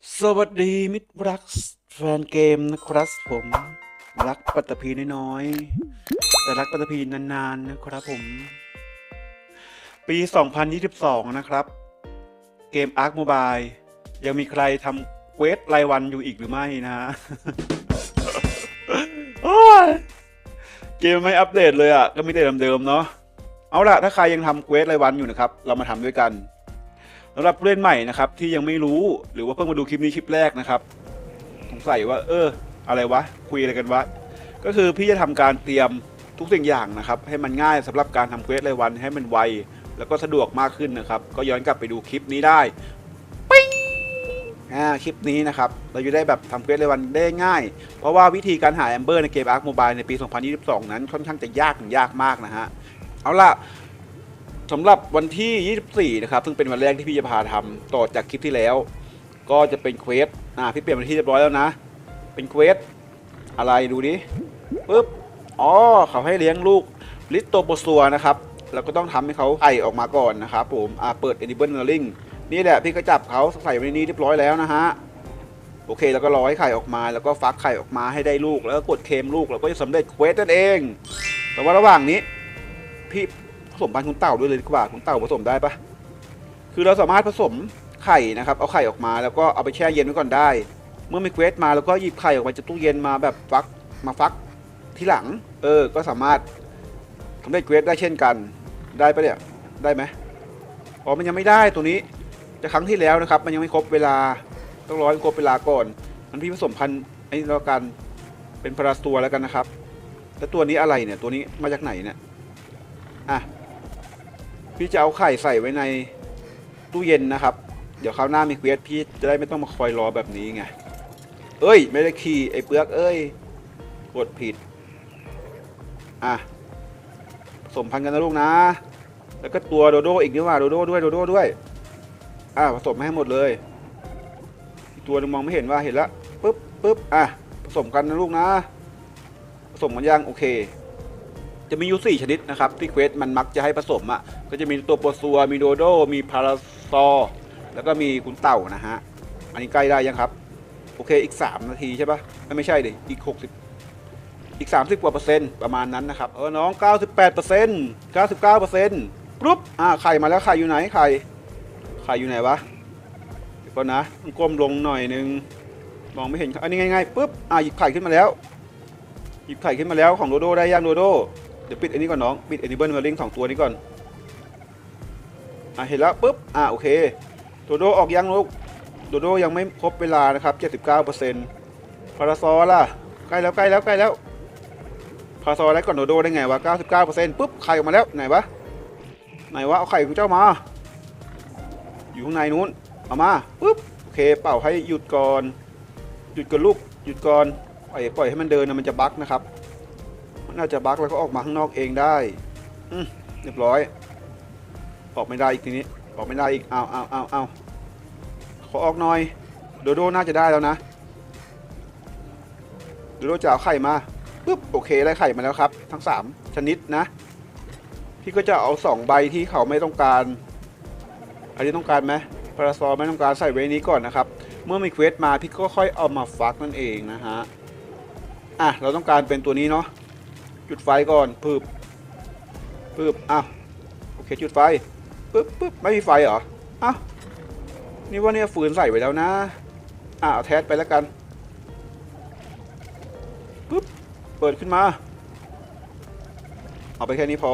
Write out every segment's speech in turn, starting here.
สวัสดีมิตรรักแฟนเกมนะครับผม รักปัตตภีน้อยๆแต่รักปัตตภีนานๆนะครับผม ปี 2022 นะครับ เกม Ark Mobile ยังมีใครทำเควสรายวันอยู่อีกหรือไม่นะเกมไม่อัปเดตเลยอะ ก็มีแต่เดิมๆเนาะเอาล่ะ ถ้าใครยังทำเควสรายวันอยู่นะครับ เรามาทำด้วยกัน สำหรับผู้เล่นใหม่นะครับที่ยังไม่รู้หรือว่าเพิ่งมาดูคลิปนี้คลิปแรกนะครับสงสัยว่า เออ อะไรวะ คุยอะไรกันวะ ก็คือพี่จะทำการเตรียมทุกสิ่งอย่างนะครับ ให้มันง่ายสำหรับการทำเควสรายวันให้มันไว แล้วก็สะดวกมากขึ้นนะครับ ก็ย้อนกลับไปดูคลิปนี้ได้ปิ้งอ่าคลิปนี้นะครับ เราจะได้แบบทำเควสรายวันได้ง่าย เพราะว่าวิธีการหาแอมเบอร์ในเกม Ark Mobile ในปี 2022 นั้นค่อนข้างจะยากถึงยากมากนะฮะเอาล่ะ สำหรับวันที่ 24 นะครับซึ่งเป็นวันแรกที่พี่จะพาทำต่อจากคลิปที่แล้ว ก็จะเป็นเควสอ่าพี่เปลี่ยนวันที่เรียบร้อยแล้วนะ เป็นเควสอะไรดูดิปึ๊บอ๋อเขาให้เลี้ยงลูกลิตโตโปซัวนะครับเราก็ต้องทำให้เขาไข่ออกมาก่อนนะครับผมอ่าเปิด Edible Learning นี่แหละพี่ก็จับเขาใส่ไว้ในนี้เรียบร้อยแล้วนะฮะโอเคแล้วก็รอให้ไข่ออกมาแล้วก็ฟักไข่ออกมาให้ได้ลูกแล้วก็กดเคมลูกแล้วก็จะสำเร็จเควสนั่นเอง แต่ว่าระหว่างนี้พี่ สมพันธุ์คุณเต่าด้วยเลยดีกว่าคุณเต่าผสมได้ปะคือเราสามารถผสมไข่นะครับ เอาไข่ออกมาแล้วก็เอาไปแช่เย็นไว้ก่อนได้ เมื่อมีเควสมาแล้วก็หยิบไข่ออกมาจากตู้เย็นมาแบบฟักมาฟักที่หลัง เออ ก็สามารถทำได้เควสได้เช่นกัน ได้ปะเนี่ย ได้ไหมอ๋อ มันยังไม่ได้ตัวนี้ จะครั้งที่แล้วนะครับ มันยังไม่ครบเวลา ต้องรอให้ครบเวลาก่อน มันพี่ผสมพันธุ์ไอ้นี่แล้วกัน เป็นพาราสตัวแล้วกันนะครับ แล้วตัวนี้อะไรเนี่ย ตัวนี้มาจากไหนเนี่ย อะ พี่จะเอาไข่ใส่ไว้ในตู้เย็นนะครับ เดี๋ยวคราวหน้ามีเควสพี่จะได้ไม่ต้องมาคอยรอแบบนี้ไง เอ้ย ไม่ได้ขี่ไอ้เปลือกเอ้ย กดผิด อะผสมพันธุ์กันนะลูกนะ แล้วก็ตัวโดโดอีกด้วยว่าโดโดด้วยโดโดด้วย อะผสมให้หมดเลย ตัวหนึงมองไม่เห็นว่าเห็นละปึ๊บปึ๊บอะผสมกันนะลูกนะ ผสมกันยังโอเค จะมีอยู่4ชนิดนะครับที่เควสมันมักจะให้ผสมอะ ก็จะมีตัวโปรซัว มีโดโด มีพาราซอแล้วก็มีคุณเต่านะฮะ อันนี้ใกล้ได้ยังครับ โอเคอีก 3 นาทีใช่ปะะไม่ใช่ดิอีก 60 อีก 30 กว่าเปอร์เซ็นต์ประมาณนั้นนะครับ เออน้อง 98เปอร์เซ็นต์99เปอร์เซ็นต์ปุ๊บอ่าไข่มาแล้วไข่อยู่ไหนไข่ไข่อยู่ไหนวะเดี๋ยวก่อนนะก้มลงหน่อยนึงมองไม่เห็นอันนี้ง่ายๆปุ๊บอ่าหยิบไข่ขึ้นมาแล้ว หยิบไข่ขึ้นมาแล้วของโดโดได้ยังโดโดเดี๋ยวปิดอันนี้ก่อนน้อง ปิด Enable Marine สองตัวนี้ก่อน อะเห็นแล้วปุ๊บอะโอเคโดโดออกยังลูกโดโดยังไม่ครบเวลานะครับ 79%พาราซอล่ะใกล้แล้วใกล้แล้วใกล้แล้วพาราซอได้ก่อนโดโดได้ไงวะ 99%ปุ๊บไข่ออกมาแล้วไหนวะไหนวะเอาไข่ของเจ้ามา อยู่ข้างในนู้นเอามาปุ๊บโอเคเป่าให้หยุดก่อน หยุดก่อนลูกหยุดก่อนปล่อยปล่อยให้มันเดินนะมันจะบั๊กนะครับมันน่าจะบั๊กแล้วก็ออกมาข้างนอกเองได้อืมเรียบร้อย ออกไม่ได้อีกทีนี้ ออกไม่ได้อีก เอาเอาเอาเอาขอออกหน่อย โดโดน่าจะได้แล้วนะ โดโดจะเอาไข่มาปุ๊บโอเคได้ไข่มาแล้วครับ ทั้ง 3 ชนิดนะ พี่ก็จะเอา 2 ใบที่เขาไม่ต้องการ อันนี้ต้องการไหมพาราซอลไม่ต้องการใส่ไว้นี้ก่อนนะครับ เมื่อมีเควสมาพี่ก็ค่อยเอามาฟักนั่นเองนะฮะ อะเราต้องการเป็นตัวนี้เนาะ จุดไฟก่อนปึ๊บปึ๊บอ้าว โอเค จุดไฟ ปึ๊บปึ๊บไม่มีไฟเหรออ้านี่ว่าเนี่ยฟืนใส่ไว้แล้วนะ อะเอาแทสไปแล้วกันปึ๊บเปิดขึ้นมา เอาไปแค่นี้พอ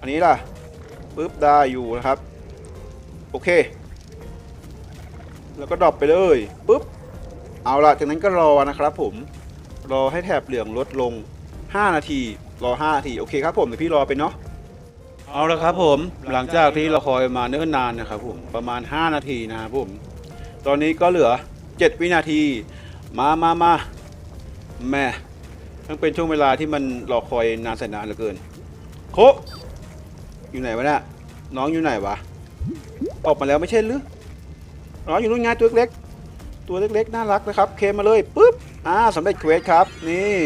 อันนี้ล่ะปึ๊บได้อยู่นะครับ โอเค แล้วก็ดรอปไปเลยปึ๊บเอาล่ะจากนั้นก็รอนะครับผม รอให้แถบเหลืองลดลง 5 นาที รอ 5 นาที โอเคครับผมเดี๋ยวพี่รอไปเนาะ เอาละครับผมหลังจากที่เราคอยมาเนิ่นนานนะครับผมประมาณ 5 นาทีนะครับผม ตอนนี้ก็เหลือ 7 วินาที มามามาแม่ทั้งเป็นช่วงเวลาที่มันรอคอยนานแสนนานเหลือเกิน โคอยู่ไหนวะเนี่ยน้องอยู่ไหนวะออกมาแล้วไม่ใช่หรือน้องอยู่นู่นไงตัวเล็กตัวเล็กๆน่ารักนะครับ เคมาเลยปุ๊บอ่าสำเร็จเควสครับ นี่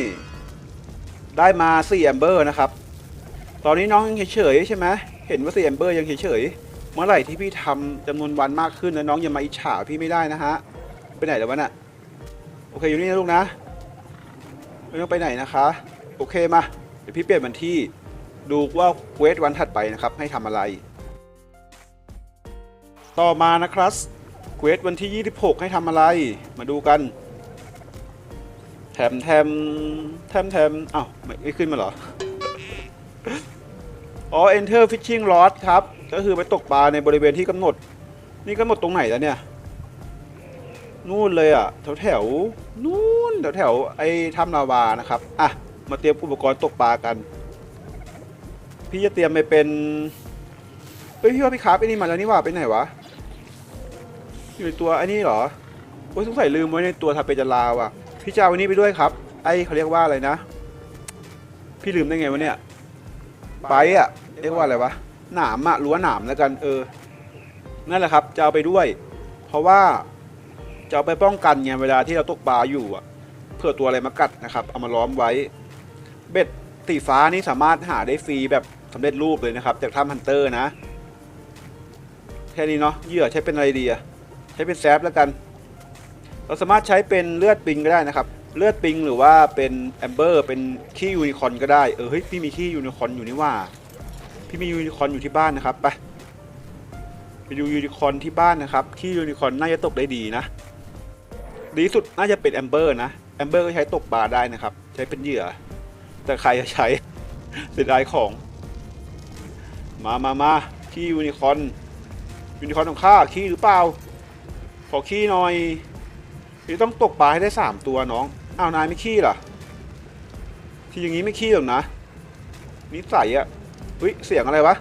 ได้มา4แอมเบอร์นะครับ ตอนนี้น้องยังเฉยๆใช่ไหมเห็นว่า4แอมเบอร์ยังเฉยเมื่อไหร่ที่พี่ทำจำนวนวันมากขึ้นแล้วน้องย่ามาอิจฉาพี่ไม่ได้นะฮะไปไหนแล้ววะน่ะโอเคอยู่นี่นะลูกนะไม่ต้องไปไหนนะคะ โอเคมาเดี๋ยวพี่เปลี่ยนวันที่ดูว่าเวทวันถัดไปนะครับ ให้ทำอะไร ต่อมานะครับเควสวันที่ 26 ให้ทำอะไร มาดูกันแถมแถมแถมแถมอ้าวไม่ไม่ขึ้นมาเหรอ อ๋อ enter fishing rod ครับ ก็คือไปตกปลาในบริเวณที่กำหนด นี่กำหนดตรงไหนแล้วเนี่ย นู่นเลยอะ แถวแถวนู่นแถวแถวไอ้ถ้ำลาวานะครับ อะ มาเตรียมอุปกรณ์ตกปลากัน พี่จะเตรียมไปเป็นเฮ้ยพี่ว่าพี่คราฟไอ้นี่มาแล้วนี่ว่าไปไหนวะ อยู่ในตัวไอ้นี่เหรอโอ้ยสงสัยลืมไว้ในตัวทาเปจาราว่ะ พี่จะเอาอันนี้ไปด้วยครับ ไอ้เขาเรียกว่าอะไรนะ พี่ลืมได้ไงวะเนี่ยไปอะ เรียกว่าอะไรวะหนามอะรั้วหนามแล้วกันเออ นั่นแหละครับ จะเอาไปด้วย เพราะว่าจะเอาไปป้องกันไงเวลาที่เราตกปลาอยู่อะเพื่อตัวอะไรมากัดนะครับ เอามาล้อมไว้ เบ็ดสีฟ้านี่สามารถหาได้ฟรีแบบสำเร็จรูปเลยนะครับ จากถ้ำฮันเตอร์นะ แค่นี้เนาะเหยื่อใช้เป็นอะไรดีอะใช้เป็นแซฟแล้วกัน เราสามารถใช้เป็นเลือดปิงก็ได้นะครับ เลือดปิงหรือว่าเป็นแอมเบอร์เป็นขี้ยูนิคอนก็ได้ เออเฮ้ยพี่มีขี้ยูนิคอนอยู่นี่ว่า พี่มียูนิคอนอยู่ที่บ้านนะครับไปไปดูยูนิคอนที่บ้านนะครับขี้ยูนิคอนน่าจะตกได้ดีนะ ดีสุดน่าจะเป็นแอมเบอร์นะแอมเบอร์ก็ใช้ตกปลาได้นะครับ ใช้เป็นเหยื่อ แต่ใครจะใช้เสียดายของ มามามาขี้ยูนิคอนยูนิคอนของข้าขี้หรือเปล่า ขอขี้หน่อยนี่ต้องตกปลาให้ได้สามตัวน้องอ้าวนายไม่ขี้เหรอที่อย่างนี้ไม่ขี้หรอกนะนิสัยอะ เฮ้ยเสียงอะไรวะ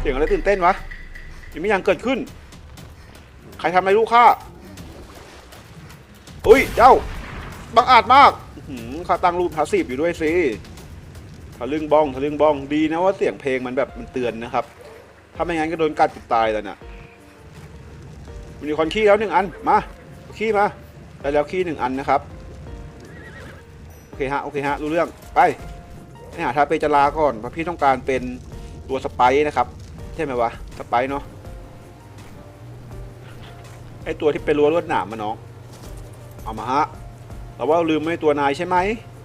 เสียงอะไรตื่นเต้นวะยังไม่ยังเกิดขึ้น ใครทำอะไรลูกข้าอุ้ยเจ้าบังอาจมากข้าตั้งรูปพาสซีฟอยู่ด้วยสิทะลึ่งบ้องทะลึ่งบ้องดีนะว่าเสียงเพลงมันแบบมันเตือนนะครับ ถ้าไม่งั้นก็โดนกัดจุดตายแล้วนะมีคนขี้แล้วหนึ่งอันมาเอาขี้มาได้แล้วขี้หนึ่งอันนะครับ โอเคฮะโอเคฮะรู้เรื่องไป ไปหาทาเปจาราก่อนเพราะพี่ต้องการเป็นตัวสไปซ์นะครับ ใช่ไหมวะสไปซ์เนาะไอตัวที่เป็นรั้วลวดหนามมาน้องเอามาฮะเราว่าลืมไม่ตัวนายใช่ไหม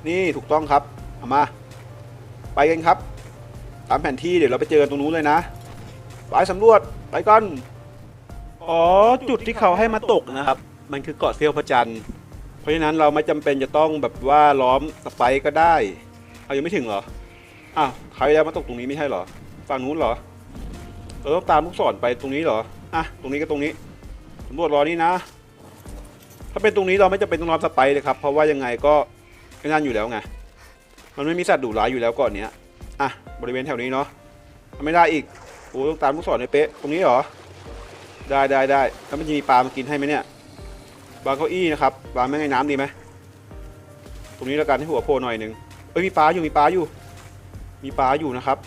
นี่ถูกต้องครับเอามา ไปกันครับ ตามแผนที่เดี๋ยวเราไปเจอกันตรงนู้นเลยนะไปสำรวจไปกันอ๋อจุดที่เขาให้มาตกนะครับ มันคือเกาะเซียวพระจันทร์เพราะฉะนั้นเราไม่จำเป็นจะต้องแบบว่าล้อมสไปร์ก็ได้ เอายังไม่ถึงเหรออ้าวใครแล้วมาตกตรงนี้ไม่ใช่เหรอฝั่งนู้นเหรอเราต้องตามลูกศรไปตรงนี้เหรออะตรงนี้ก็ตรงนี้สำรวจรอนี่นะ ถ้าเป็นตรงนี้เราไม่จำเป็นต้องล้อมสไปเลยครับ เพราะว่ายังไงก็ไม่นั่นอยู่แล้วไงมันไม่มีสัตว์ดุร้ายอยู่แล้วก่อนเนี้ยอะบริเวณแถวนี้เนาะไม่ได้อีกโอ้ต้องตามลูกศรในเป๊ะตรงนี้เหรอได้ได้ได้แล้วมันจะมีปลามากินให้ไหมเนี่ยวางเก้าอี้นะครับวางแม่งในน้ำดีไหมตรงนี้แล้วกันให้หัวโผล่หน่อยหนึ่ง อ้ยมีปลาอยู่มีปลาอยู่ มีปลาอยู่นะครับ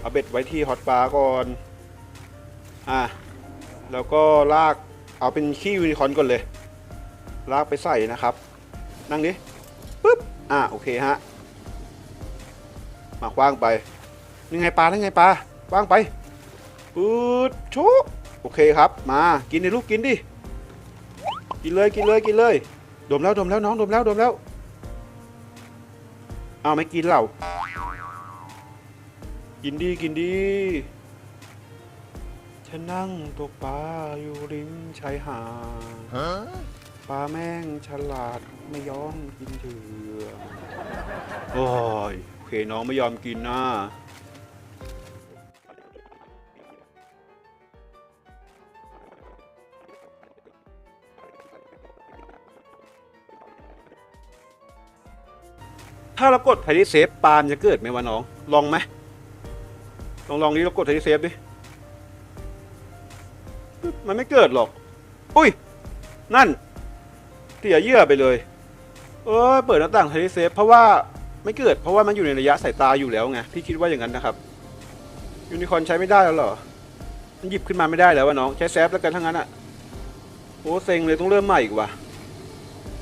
เอาเบ็ดไว้ที่ฮอตปลาก่อนอะแล้วก็ลากเอาเป็นขี้ยูนิคอนก่อนเลย ลากไปใส่นะครับ นั่งดิปึ๊บอะโอเคฮะมาคว้างไปนี่ไงปลานี่ไงปลาคว้างไปปืดชุบโอเคครับ มากินในลูกกินดิกินเลยกินเลยกินเลยดมแล้วดมแล้วน้องดมแล้วดมแล้ว เอาไม่กินเหล่ากินดีกินดี ฉันนั่งตกปลาอยู่ริมชายหาดปลาแม่งฉลาดไม่ยอมกินเถื่อโอ้ยโอเคน้องไม่ยอมกินนะ ถ้าเรากดไทดิเซฟปลามันจะเกิดไหมวะน้อง ลองไหมลองลองนี้เรากดไทดิเซฟดิ มันไม่เกิดหรอก อุ้ย นั่นเสียเยื่อไปเลย เออเปิดหน้าต่างไทเซฟเพราะว่าไม่เกิด เพราะว่ามันอยู่ในระยะสายตาอยู่แล้วไง พี่คิดว่าอย่างนั้นนะครับยูนิคอนใช้ไม่ได้แล้วเหรอ มันหยิบขึ้นมาไม่ได้แล้ววะน้อง ใช้แซฟแล้วกันทั้งนั้นอะโอ้เซ็งเลยต้องเริ่มใหม่อีกว่ะ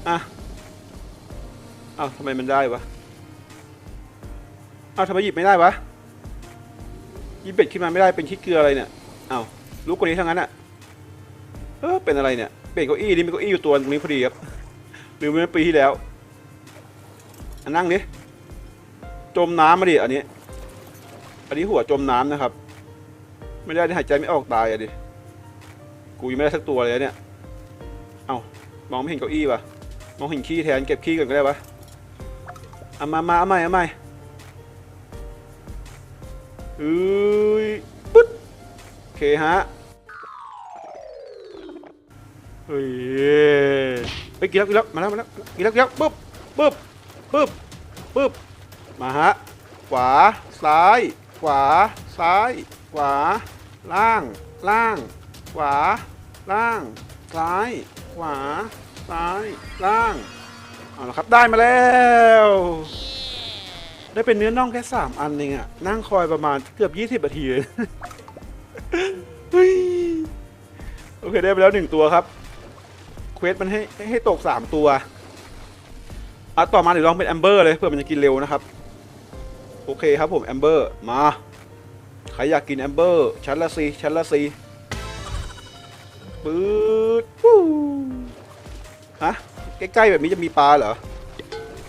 อะอ้าวทำไมมันได้วะ อ้าวทำไมหยิบไม่ได้วะหยิบเบ็ดขึ้นมาไม่ได้เป็นขี้เกลืออะไรเนี่ยเอาลุกกว่านี้ทั้งนั้นอะเออเป็นอะไรเนี่ยเปลี่ยนเก้าอี้นี่มีเก้าอี้อยู่ตัวตรงนี้พอดีครับลืมไปเมื่อปีที่แล้วอันนั่งดิจมน้ำมาดิอันนี้ อันนี้หัวจมน้ำนะครับ ไม่ได้หายใจไม่ออกตายอะดิกูยังไม่ได้สักตัวเลยเนี่ยเอ้ามองไม่เห็นเก้าอี้วะมองเห็นขี้แทนเก็บขี้ก่อนก็ได้ปะเอามามาเอาใหม่เอาใหม่ เอ้ยปึ๊ดโอเคฮะเฮ้ยไปกินแล้วกินแล้วมาแล้วมาแล้วกินแล้วกินแล้วปึ๊บปึ๊บปึ๊บปึ๊บมาฮะขวาซ้าย ขวาซ้าย ขวา ล่าง ล่าง ขวา ล่าง ซ้าย ขวา ซ้าย ล่างเอาละครับได้มาแล้ว ได้เป็นเนื้อน่องแค่สามอันเองอะนั่งคอยประมาณเกือบยี่สิบนาทีเลยโอเคได้ไปแล้วหนึ่งตัวครับ เควสมันให้ให้ตกสามตัวอะต่อมาเดี๋ยวลองเป็นแอมเบอร์เลยเพื่อมันจะกินเร็วนะครับ โอเคครับผมแอมเบอร์มา ใครอยากกินแอมเบอร์ชั้นละสีชั้นละสีปื๊ดวู้ฮะใกล้ๆแบบนี้จะมีปลาเหรอ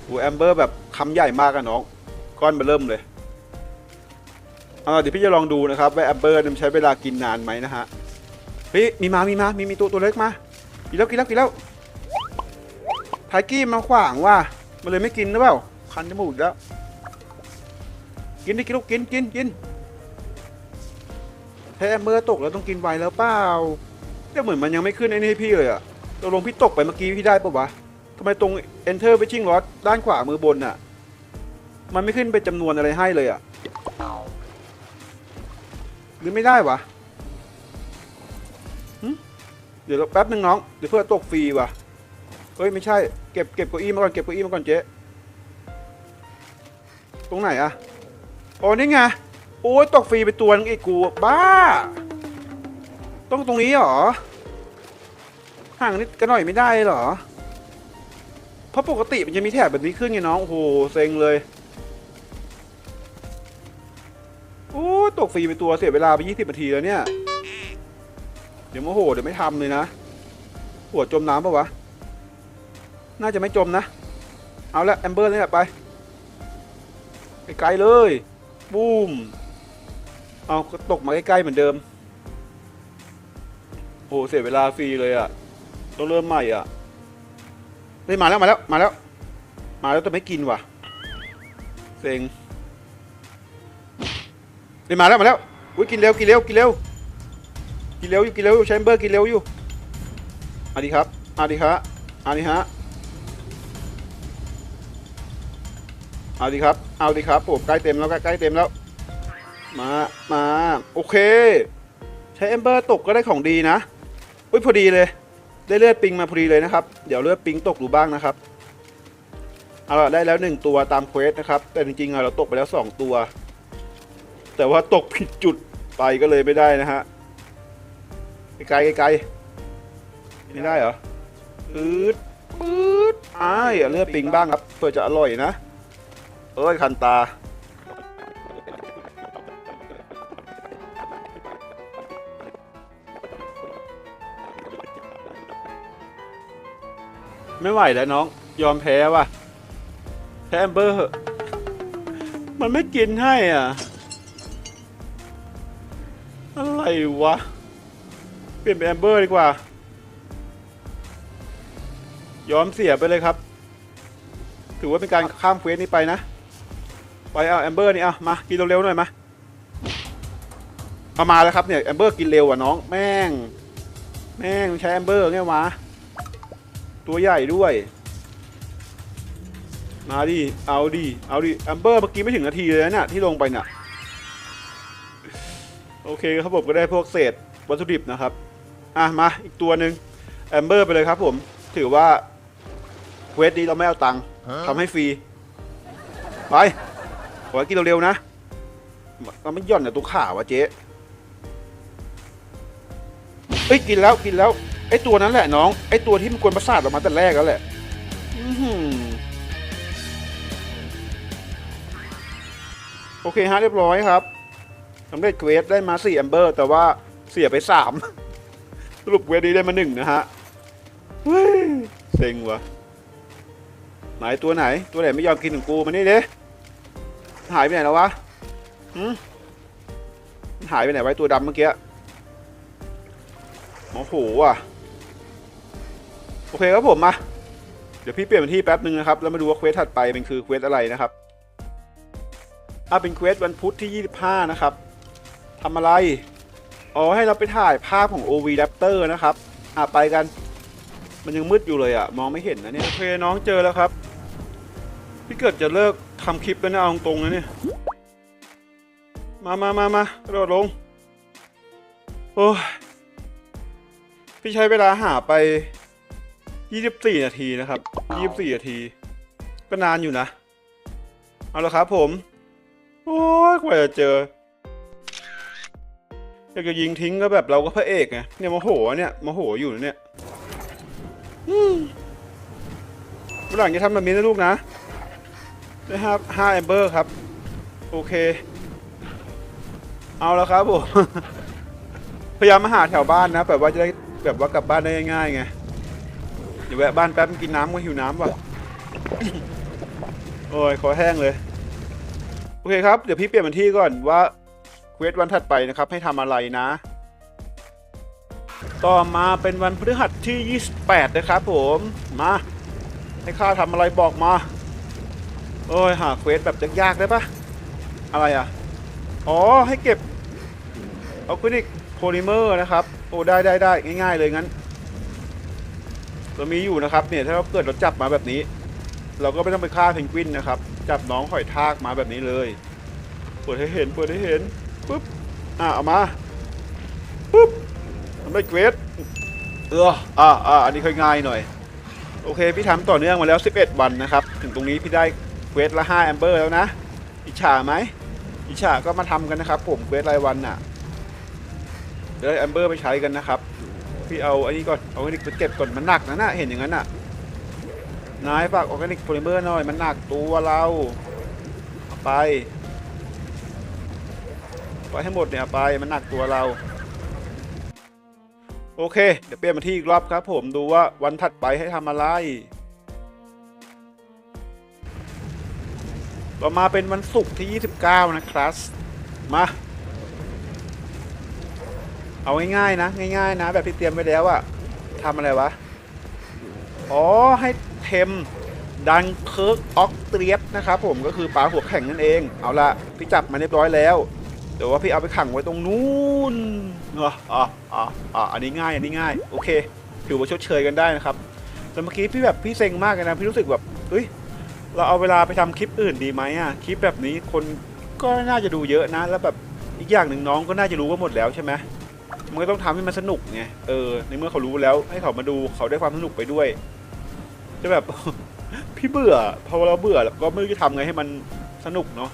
โอแอมเบอร์แบบคำใหญ่มากอะน้อง ก้อนมาเริ่มเลยเอาเดี๋ยวพี่จะลองดูนะครับว่าแอมเบอร์มันใช้เวลากินนานไหมนะฮะเฮ้ยมีมา มีมา มีมีตัวตัวเล็กมา กินแล้วกินแล้วกินแล้วไทกี้มาขวางว่ะมันเลยไม่กินหรือเปล่าคันจมูกแล้ว กินดิกินลูกกินกินกินแพ้เมื่อตกแล้วต้องกินไวแล้วเปล่าแต่เหมือนมันยังไม่ขึ้นไอ้นี่ให้พี่เลยอะตกลงพี่ตกไปเมื่อกี้พี่ได้ปะวะทำไมตรง enter fishing rod ด้านขวามือบนอะ มันไม่ขึ้นเป็นจำนวนอะไรให้เลยอะหรือไม่ได้วะเดี๋ยวแป๊บนึงน้อง เดี๋ยวเพื่อตกฟรีวะเฮ้ยไม่ใช่ เก็บเก็บเก้าอี้มาก่อน เก็บเก้าอี้มาก่อนเจ๊ ตรงไหนอะโอ้นี่ไง โอ้ยตกฟรีไปตัวนึงอีกกูบ้า ต้องตรงนี้เหรอ ห่างนิดกันหน่อยไม่ได้เหรอ เพราะปกติมันจะมีแถบแบบนี้ขึ้นไงน้อง โอ้โห เซ็งเลย โอ้ตกฟรีไปตัวเสียเวลาไปยี่สิบนาทีแล้วเนี่ย เดี๋ยวโมโหเดี๋ยวไม่ทำเลยนะหัวจมน้ำปะวะ น่าจะไม่จมนะ เอาละแอมเบอร์นี่แหละไปไกลๆเลยบูมเอาก็ตกมาใกล้ๆเหมือนเดิมโอ้เสียเวลาฟรีเลยอะ่ะต้องเริ่มใหม่อะ่ะเฮ้ยมาแล้วมาแล้วมาแล้ว มาแล้วแต่ไม่กินว่ะเซ็ง เฮ้ยมาแล้วมาแล้วอุ้ยกินเร็วกินเร็วกินเร็วกินเร็วอยู่กินเร็วอยู่แชมเบอร์กินเร็วอยู่เอาดีครับเอาดีครับเอาดีฮะเอาดีครับ เอาดีครับผมใกล้เต็มแล้วใกล้เต็มแล้ว มา มา โอเค ใช้แอมเบอร์ตกก็ได้ของดีนะ อุ้ยพอดีเลย ได้เลือดปิงมาพอดีเลยนะครับ เดี๋ยวเลือดปิงตกดูบ้างนะครับ เอาล่ะได้แล้วหนึ่งตัวตามเควสนะครับ แต่จริงๆเราตกไปแล้วสองตัว แต่ว่าตกผิดจุดไปก็เลยไม่ได้นะฮะไกลไกลไม่ได้เหรออืดปืดอ้ายเลือดปิงบ้างครับเพื่อจะอร่อยนะ เอ้ยคันตาไม่ไหวแล้วน้อง ยอมแพ้ว่ะแพ้แอมเบอร์ มันไม่กินให้อะ วะ เปลี่ยนเป็นแอมเบอร์ดีกว่า ยอมเสียไปเลยครับ ถือว่าเป็นการข้ามเควสนี้ไปนะ ไปเอาแอมเบอร์นี่เอามา กินเร็วๆหน่อยมาเอามาแล้วครับเนี่ยแอมเบอร์กินเร็วอะน้อง แม่ง แม่งใช้แอมเบอร์ไงวะ ตัวใหญ่ด้วย มาดิ เอาดิ เอาดิแอมเบอร์เมื่อกี้ไม่ถึงนาทีเลยนะี่ยที่ลงไปน่ะ โอเคครับผมก็ได้พวกเศษวัตถุดิบนะครับ อะมาอีกตัวหนึ่งแอมเบอร์ไปเลยครับผม ถือว่าเควสนี้เราไม่เอาตังค์ทำให้ฟรี ไป ขอให้กินเร็วๆนะเราไม่หย่อนเนี่ยตัวขาวะเจ๊เอ้ยกินแล้วกินแล้ว ไอ้ตัวนั้นแหละน้อง ไอ้ตัวที่มันกวนประสาทออกมาแต่แรกแล้วแหละอื้อหือโอเคฮะเรียบร้อยครับ สำเร็จเควสได้มา4แอมเบอร์ แต่ว่าเสียไปสามสรุปเวทนี้ได้มาหนึ่งนะฮะเฮ้ยเซ็งวะไหนตัวไหน ตัวไหนไม่ยอมกินของกูมานี่เด้หายไปไหนแล้ววะหืมหายไปไหนไว้ตัวดำเมื่อกี้โอ้โหว่ะโอเคครับผมมาเดี๋ยวพี่เปลี่ยนที่แป๊บหนึ่งนะครับ แล้วมาดูว่าเควสถัดไปเป็นคือเควสอะไรนะครับอ่าเป็นเควสวันพุธที่ 25 นะครับ ทำอะไร อ๋อ ให้เราไปถ่ายภาพของ OV Raptor นะครับ อะ ไปกัน มันยังมืดอยู่เลยอะมองไม่เห็นนะเนี่ย โอเค น้องเจอแล้วครับ พี่เกิดจะเลิกทำคลิปแล้วนะเอาตรงๆนะเนี่ย มามามามากระโดดลง โอ้ย พี่ใช้เวลาหาไป 24 นาทีนะครับ 24 นาที ก็นานอยู่นะ เอาละครับผม โอ้ยกว่าจะเจอ อยากจะยิงทิ้งก็แบบเราก็พระเอกไงเนี่ยโมโหเนี่ยโมโหอยู่เนี่ยอืมวันหลังจะทำแบบนี้นะลูกนะนะครับห้าแอมเบอร์ครับ โอเค เอาแล้วครับผมพยายามมาหาแถวบ้านนะแบบว่าจะได้แบบว่ากลับบ้านได้ง่ายๆไงเดี๋ยวแวะบ้านแป๊บกินน้ำก็หิวน้ำว่ะโอ้ยขอแห้งเลย โอเคครับ เดี๋ยวพี่เปลี่ยนเป็นที่ก่อนว่า เควสวันถัดไปนะครับ ให้ทำอะไรนะ ต่อมาเป็นวันพฤหัสที่ 28 นะครับผมมา ให้ข้าทำอะไรบอกมา โอ้ยหาเควสแบบยากๆได้ปะอะไรอะ อ๋อให้เก็บออร์แกนิกโพลิเมอร์นะครับ โอ้ได้ได้ได้ง่ายๆเลยงั้นเรามีอยู่นะครับเนี่ยถ้าเราเกิดเราจับมาแบบนี้ เราก็ไม่ต้องไปฆ่าเพนกวินนะครับ จับน้องหอยทากมาแบบนี้เลยเปิดให้เห็นเปิดให้เห็น ปุ๊บ อะเอามา ปุ๊บทำได้เกรดเอออ่าอ่าอันนี้ค่อยง่ายหน่อย โอเค พี่ทำต่อเนื่องมาแล้ว 11 วันนะครับ ถึงตรงนี้พี่ได้เกรดละ5แอมเบอร์แล้วนะ อิจฉาไหม อิจฉาก็มาทำกันนะครับ ผมเกรดรายวันน่ะจะได้แอมเบอร์ไปใช้กันนะครับ พี่เอาอันนี้ก่อน เอาออร์แกนิกไปเก็บก่อน มันหนักนะน่ะเห็นอย่างนั้นน่ะ นายฝากออร์แกนิกโพลิเมอร์หน่อย มันหนักตัวเราเอาไป ไปให้หมดเนี่ยไปมันหนักตัวเรา โอเค เดี๋ยวเปลี่ยนมาที่อีกรอบครับ ผมดูว่าวันถัดไปให้ทำอะไร ต่อมาเป็นวันศุกร์ที่ 29 นะครับมาเอาง่ายๆนะง่ายๆนะ แบบที่เตรียมไว้แล้วอะทำอะไรวะ อ๋อให้เทมดันเคิร์กออกเตรียบนะครับผมก็คือปลาหัวแข็งนั่นเอง เอาละพี่จับมาเรียบร้อยแล้ว เดี๋ยวว่าพี่เอาไปขังไว้ตรงนู้นอะอะอะอะอันนี้ง่าย อันนี้ง่าย โอเค ถือว่าชดเชยกันได้นะครับ แต่เมื่อกี้พี่แบบพี่เซ็งมากเลยนะ พี่รู้สึกแบบเฮ้ย เราเอาเวลาไปทำคลิปอื่นดีไหมอะ คลิปแบบนี้คนก็น่าจะดูเยอะนะ แล้วแบบอีกอย่างหนึ่งน้องก็น่าจะรู้ว่าหมดแล้วใช่ไหมมันก็ต้องทำให้มันสนุกไง เออ ในเมื่อเขารู้แล้วให้เขามาดูเขาได้ความสนุกไปด้วย จะแบบ พี่เบื่อ พอเราเบื่อแล้วก็ไม่รู้จะทำไงให้มันสนุกเนาะ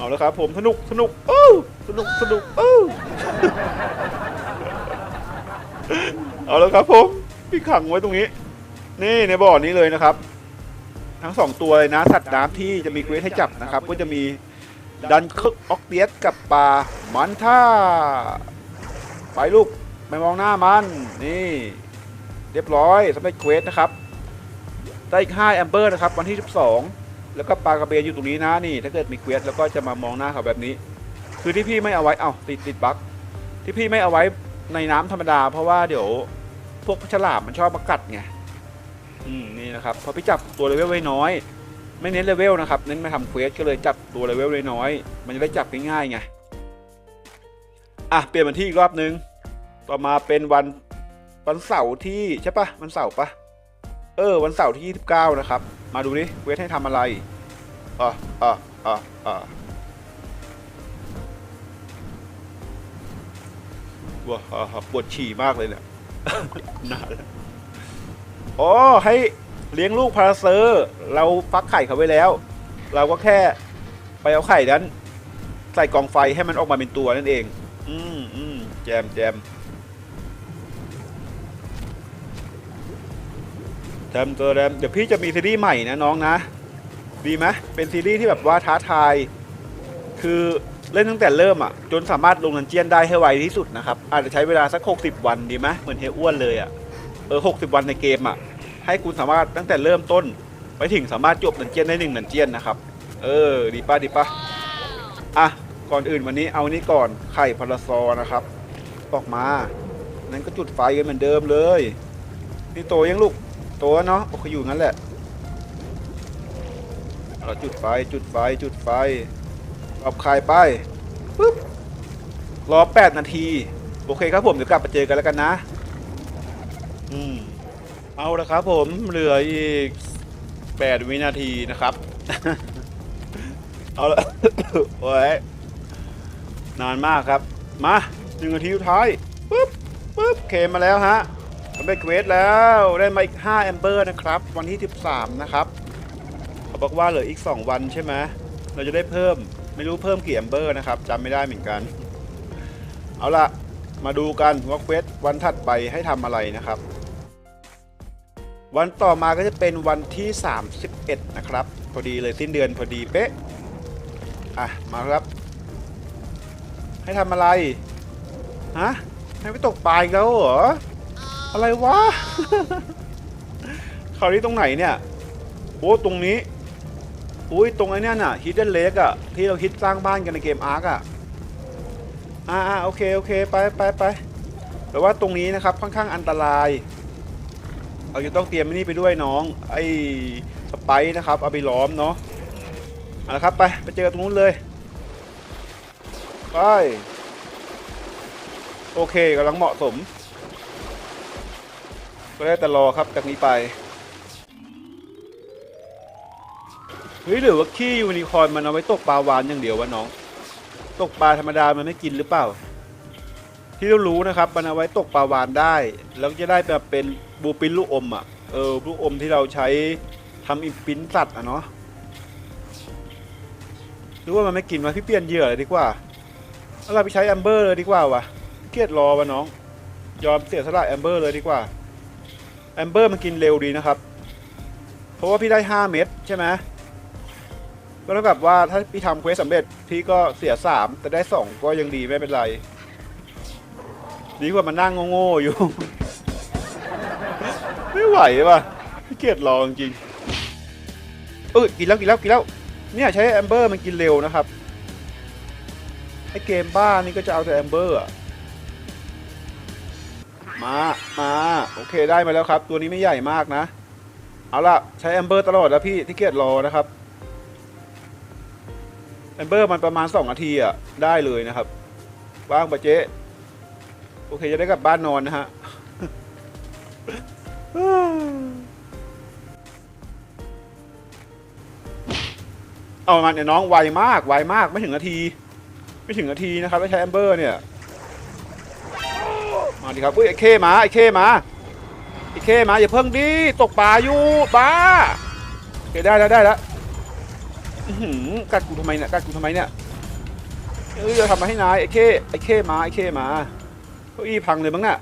เอาแล้วครับผมสนุกสนุกเออสนุกสนุกเออเอาแล้วครับผมพี่ขังไว้ตรงนี้ นี่ในบ่อนี้เลยนะครับ ทั้งสองตัวเลยนะสัตว์น้ำที่จะมีเควสให้จับนะครับ ก็จะมีดันคึกออกเตียสกับปลามันท่าไปลูกไปมองหน้ามันนี่ เรียบร้อยสำเร็จเควสนะครับ ได้อีก5แอมเบอร์นะครับ วันที่ 12 แล้วก็ปลากระเบนอยู่ตรงนี้นะนี่ ถ้าเกิดมีเควสแล้วก็จะมามองหน้าเขาแบบนี้ คือที่พี่ไม่เอาไว้เอ้าติดติดบั๊กที่พี่ไม่เอาไว้ในน้ำธรรมดา เพราะว่าเดี๋ยวพวกฉลามมันชอบมากัดไงอืมนี่นะครับพอพี่จับตัวเลเวลไว้น้อย ไม่เน้นเลเวลนะครับเน้นมาทำเควสก็เลยจับตัวเลเวลไว้น้อย มันจะได้จับง่ายๆไงอะเปลี่ยนมาที่อีกรอบนึง ต่อมาเป็นวันวันเสาร์ที่ใช่ปะวันเสาร์ปะ เออ วันเสาร์ที่ 29 นะครับ มาดูดิเวทให้ทำอะไรอะอะอะอะว้าปวดฉี่มากเลยเนี่ยนานแล้วอ๋อให้เลี้ยงลูกพาราเซอร์ เราฟักไข่เขาไว้แล้ว เราก็แค่ไปเอาไข่นั้น ใส่กองไฟให้มันออกมาเป็นตัวนั่นเอง อืมอืมแจมแจม แจมตัวแรมเดี๋ยวพี่จะมีซีรีส์ใหม่นะน้องนะ ดีไหมเป็นซีรีส์ที่แบบว่าท้าทาย คือเล่นตั้งแต่เริ่มอะ จนสามารถลงดันเจียนได้ให้ไวที่สุดนะครับ อาจจะใช้เวลาสัก 60 วันดีไหมเหมือนเฮอ้วนเลยอะ เออ60วันในเกมอะ ให้คุณสามารถตั้งแต่เริ่มต้น ไปถึงสามารถจบดันเจียนได้หนึ่งดันเจียนนะครับ เออ ดีป่ะดีป่ะอะ ก่อนอื่นวันนี้เอานี้ก่อน ไข่พาราซอนะครับ ออกมา นั้นก็จุดไฟกันเหมือนเดิมเลย นี่โตยังลูก ตแล้วเนาะโอเคอยู่งั้นแหละเราจุดไฟจุดไฟจุดไฟเอาไข่ไปปึ๊บรอ 8 นาที โอเคครับผมเดี๋ยวกลับมาเจอกันแล้วกันนะ อืม เอาละครับผมเหลืออีก 8 วินาทีนะครับ เอาละโอ้ยนานมากครับ มาหนึ่งนาทีสุดท้ายปึ๊บปึ๊บเคมมาแล้วฮะ ทำได้เควสแล้วได้มาอีก5แอมเบอร์นะครับ วันที่ 13 นะครับเขาบอกว่าเหลืออีก 2 วันใช่ไหมเราจะได้เพิ่มไม่รู้เพิ่มกี่แอมเบอร์นะครับจำไม่ได้เหมือนกัน เอาละมาดูกันว่าเควสวันถัดไปให้ทำอะไรนะครับ วันต่อมาก็จะเป็นวันที่ 31 นะครับ พอดีเลยสิ้นเดือนพอดีเป๊ะอะมาครับ ให้ทำอะไรฮะให้ไปตกปลาอีกแล้วเหรอ อะไรวะ คราวนี้ตรงไหนเนี่ยโอ้ตรงนี้อุ้ยตรงไอ้นี่น่ะ Hidden Lake อะที่เราคิดสร้างบ้านกันในเกม Ark อะอ่าอ่าโอเคโอเคไปไปไปแต่ว่าตรงนี้นะครับค่อนข้างอันตราย เราจะต้องเตรียมไอ้นี่ไปด้วยน้อง ไอ้สไปซ์นะครับ เอาไปล้อมเนาะเอาละครับไปไปเจอตรงนู้นเลยไปโอเคกำลังเหมาะสม ก็ได้แต่รอครับจากนี้ไป เฮ้ยหรือว่าขี้ยูนิคอร์นมันเอาไว้ตกปลาวานอย่างเดียววะน้อง ตกปลาธรรมดามันไม่กินหรือเปล่า ที่เรารู้นะครับมันเอาไว้ตกปลาวานได้ แล้วจะได้แบบเป็นบูปินลูกอมอะ เออลูกอมที่เราใช้ทำอิมปินสัตว์อะเนาะหรือว่ามันไม่กินวะพี่เปลี่ยนเหยื่อเลยดีกว่าเอาเราไปใช้แอมเบอร์เลยดีกว่าวะเครียดรอวะน้อง ยอมเสียสละแอมเบอร์เลยดีกว่า แอมเบอร์มันกินเร็วดีนะครับ เพราะว่าพี่ได้ 5 เม็ดใช่ไหมก็เท่ากับว่าถ้าพี่ทำเควสสำเร็จพี่ก็เสียสามแต่ได้สองก็ยังดีไม่เป็นไร ดีกว่ามันนั่งโง่ๆอยู่ ไม่ไหวว่ะพี่เกียดรอจริงเออกินแล้วกินแล้วกินแล้วเนี่ยใช้แอมเบอร์มันกินเร็วนะครับไอเกมบ้านี่ก็จะเอาแต่แอมเบอร์อะ มามาโอเคได้มาแล้วครับ ตัวนี้ไม่ใหญ่มากนะ เอาล่ะ ใช้แอมเบอร์ตลอดแล้วพี่ที่เกียดรอนะครับแอมเบอร์มันประมาณ2นาทีอะได้เลยนะครับว่างปะเจ๊โอเคจะได้กลับบ้านนอนนะฮะเอามันเนี่ยน้องไวมากไวมากไม่ถึงนาที ไม่ถึงนาทีนะครับถ้าใช้แอมเบอร์เนี่ย มาดิครับอุ้ยไอ้เคมาไอ้เคมาไอ้เคมาอย่าเพิ่งดิตกปลาอยู่บ้าโอเคได้แล้วได้แล้วหือกัดกูทำไมเนี่ยกัดกูทำไมเนี่ยเอ้ยจะทำมาให้นายไอ้เข้ไอ้เข้มาไอ้เข้มาเก้าอี้พังเลยมั้งน่ะ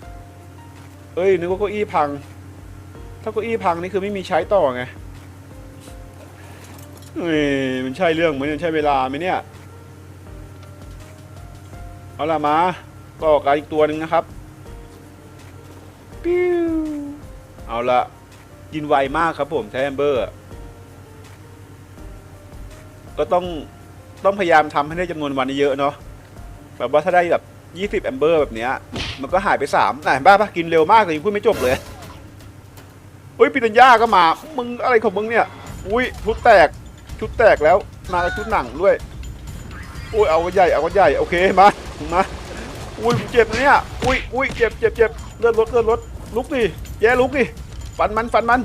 เอ้ยนึกว่าเก้าอี้พัง ถ้าเก้าอี้พังนี่คือไม่มีใช้ต่อไงเฮ้ยมันใช่เรื่องไหมมันใช่เวลาไหมเนี่ยเอาละมาก็ออกกันอีกตัวหนึ่งนะครับ ปิ้วเอาละกินไวมากครับผมใช้แอมเบอร์ ก็ต้องต้องพยายามทำให้ได้จำนวนวันเยอะเนาะแบบว่าถ้าได้แบบ 20 แอมเบอร์แบบเนี้ย มันก็หายไป3ไหนบ้าปะกินเร็วมากเลยยังพูดไม่จบเลยอุ้ยปิตัญญาก็มา มึงอะไรของมึงเนี่ย อุ้ยชุดแตก ชุดแตกแล้ว มาชุดหนังด้วย อุ้ยเอาก็ใหญ่ เอาก็ใหญ่ โอเค มา มา อุ้ยเจ็บนะเนี่ย อุ้ยอุ้ยเจ็บเจ็บเจ็บเลือดลดเลือดลด ลุกดิแย่ลุกดิฟันมันฟันมัน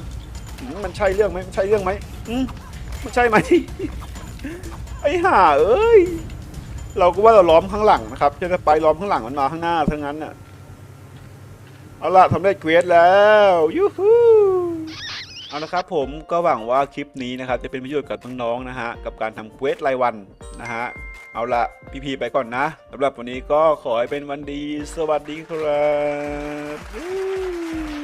หืมมันใช่เรื่องไหมมันใช่เรื่องไหมอืมมันใช่ไหมไอ้ห่าเอ้ยเราก็ว่าเราล้อมข้างหลังนะครับจะไปล้อมข้างหลังมันมาข้างหน้าทั้งนั้นน่ะเอาล่ะทำได้เควสแล้วยูฮูเอาละครับผมก็หวังว่าคลิปนี้นะครับจะเป็นประโยชน์กับน้องๆนะฮะกับการทำเควสรายวันนะฮะ เอาละพี่พีไปก่อนนะสำหรับวันนี้ก็ขอให้เป็นวันดี สวัสดีครับ